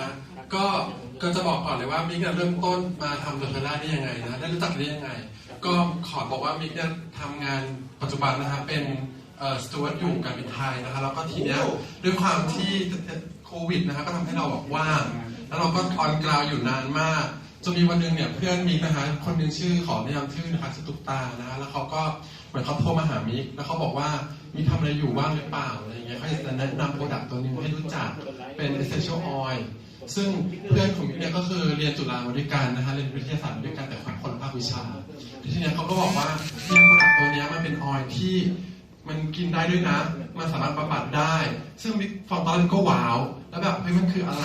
ฮะก็ก็จะบอกก่อนเลยว่ามิกเนี่ยเริ่มต้นมาทำเดอะเทอร่าได้ยังไงนะได้รู้จักได้ยังไง ก็ขอบอกว่ามิกเนี่ยทำงานปัจจุบันนะครับเป็นสตูดิโออยู่การบินไทยนะคะแล้วก็ทีเนี้ยด้วยความที่โควิดนะครับก็ทำให้เราว่าง แล้วเราก็ออนกราวอยู่นานมากจนมีวันหนึ่งเนี่ยเพื่อนมิกนะคะคนหนึ่งชื่อขอแนะนำชื่อนะคะชื่อตุ๊กตานะแล้วเขาก็เหมือนเขาโทรมาหามิกแล้วเขาบอกว่ามีทำอะไรอยู่ว่างหรือเปล่าอะไรเงี้ยเขาจะแนะนำโปรดักต์ตัวนึงให้รู้จักเป็น essential oil ซึ่งเพื่อนของมิกเนี่ยก็คือเรียนจุฬามาด้วยกันนะคะเรียนวิทยาศาสตร์มาด้วยกันแต่คนละภาควิชาทีนี้เขาก็บอกว่าเนี่ยโปรดักต์ตัวนี้มันเป็นออยที่มันกินได้ด้วยนะ มันสามารถบำบัดได้ ซึ่งฟังตอนก็ว้าว แล้วแบบเฮ้ยมันคืออะไร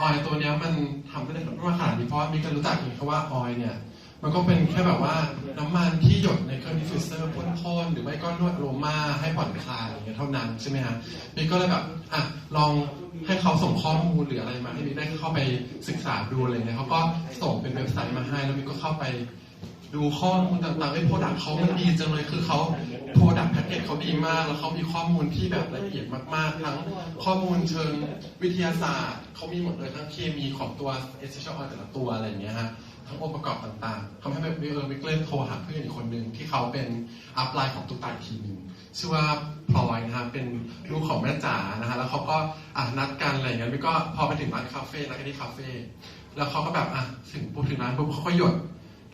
ออยตัวเนี้ยมันทำได้มาขนาดนี้เพราะว่ามีการรู้จักอยู่แค่ว่าออยเนี่ย มันก็เป็นแค่แบบว่าน้ำมันที่หยดในเครื่องดิฟฟิวเซอร์พ่นๆหรือไม่ก็นวดโรมาให้ผ่อนคลายอย่างเงี้ยเท่านั้นใช่ไหมฮะมิกก็เลยแบบอะลองให้เขาส่งข้อมูลหรืออะไรมาให้มิกได้เข้าไปศึกษาดูอะไรเนี่ยเขาก็ส่งเป็นเว็บไซต์มาให้แล้วมิกก็เข้าไปดูข้อมูลต่างๆไอ้โปรดักต์เขามันดีจังเลยคือเขาโปรดักแพ็กเกจเขา ดีมาก แล้วเขามีข้อมูลที่แบบละเอียดมาก ๆ ทั้งข้อมูลเชิงวิทยาศาสตร์เขามีหมดเลยทั้งเคมีของตัวเอสเซนเชียลออแต่ละตัวอะไรอย่างเงี้ยฮะทั้งองค์ประกอบต่างๆทำให้แบบเออวิกเล่นโทรหาเพื่อนอีกคนหนึ่งที่เขาเป็นอัพไลน์ของตุ๊กตาอีกทีหนึ่งชื่อว่าพลอยนะฮะเป็นลูกของแม่จ๋านะฮะแล้วเขาก็อะนัดกันอะไรเงี้ยวิกก็พอไปถึงร้านคาเฟ่ร้านที่คาเฟ่แล้วเขาก็แบบอะถึงปุ๊บถึงร้านปุ๊บเขาก็หยด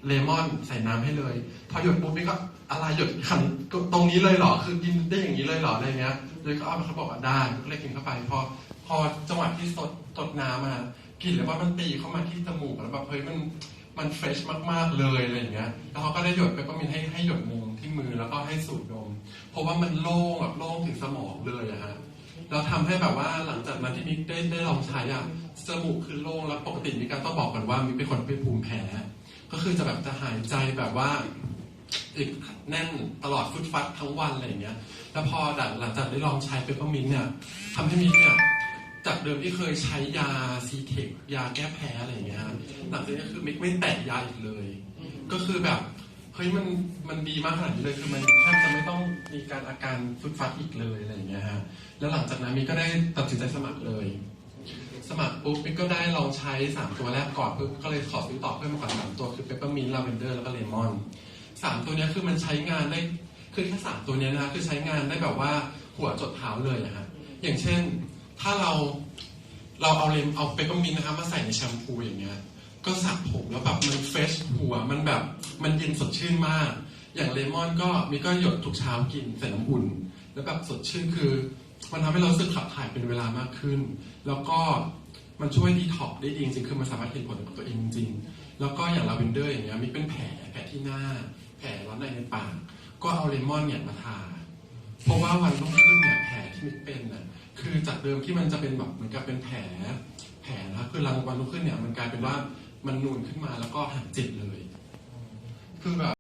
เลมอนใส่น้ำให้เลย พอหยดปุ๊บนี่ก็อะไรหยดขันตรงนี้เลยเหรอ คือกินได้อย่างนี้เลยเหรออะไรเงี้ยเลยก็เอาเขาบอกว่าได้ก็เลยกินเข้าไป พอพอจังหวะที่สดสดน้ำอะกลิ่นแล้วว่ามันตีเข้ามาที่จมูกแล้วแบบเฮ้ยมันมันเฟรชมากๆเลยอะไรอย่างเงี้ย แล้วเขาก็ได้หยดไปก็มีให้ให้หยดหนึ่งที่มือแล้วก็ให้สูดดม เพราะว่ามันโล่งแบบโล่งถึงสมองเลยอะฮะเราทำให้แบบว่าหลังจากนั้นที่มิกได้ได้ลองใช้อะจมูกคือโล่งแล้วปกติมิกก็ต้องบอกก่อนว่ามิกเป็นคนเป็นภูมิแพ้ ก็คือจะแบบจะหายใจแบบว่าอึดแน่นตลอดฟุดฟัดทั้งวันอะไรอย่างเงี้ย แล้วพอหลังจากได้ลองใช้เปเปอร์มินเนี่ยทำให้มิกเนี่ยจากเดิมที่เคยใช้ยาซีเทคยาแก้แพ้อะไรอย่างเงี้ยฮะหลังจากนี้คือมิกไม่แตะยาอีกเลย ก็คือแบบเฮ้ยมันมันดีมากขนาดนี้เลยคือมันแทบจะไม่ต้องมีการอาการฟุดฟัดอีกเลยอะไรอย่างเงี้ยฮะแล้วหลังจากนั้นมิกก็ได้ตัดสินใจสมัครเลย สมัครปุ๊บมิกก็ได้ลองใช้ 3 ตัวแรกก่อนปุ๊บก็เลยขอซื้อต่อเพิ่มมาก่อนสามตัวคือเปปเปอร์มินต์ลาเวนเดอร์แล้วก็เลมอนสามตัวนี้คือมันใช้งานได้คือแค่สามตัวนี้นะคือใช้งานได้แบบว่าหัวจดเท้าเลยนะฮะอย่างเช่นถ้าเราเราเอาเลมเอาเปปเปอร์มินต์นะครับมาใส่ในแชมพูอย่างเงี้ยก็สระผมแล้วแบบมันเฟรชหัวมันแบบมันเย็นสดชื่นมาก อย่างเลมอนก็มีก็หยดทุกเช้ากินใส่น้ำอุ่น แล้วแบบสดชื่นคือ มันทำให้เราสึกขับถ่ายเป็นเวลามากขึ้น แล้วก็มันช่วยดีท็อกได้ดีจริงๆคือมันสามารถเห็นผลกับตัวเองจริง แล้วก็อย่างลาเวนเดอร์อย่างเงี้ยมีเป็นแผลแผลที่หน้า แผลร้อนในในปาก ก็เอาเลมอนเนี่ยมาทา เพราะว่าวันรุ่งขึ้นเนี่ยแผลที่มิกเป็นน่ะคือจากเดิมที่มันจะเป็นแบบเหมือนกับเป็นแผล แผลนะครับคือหลังวันรุ่งขึ้นเนี่ยมันกลายเป็นว่ามันนูนขึ้นมาแล้วก็หายเจ็บเลย คือแบบ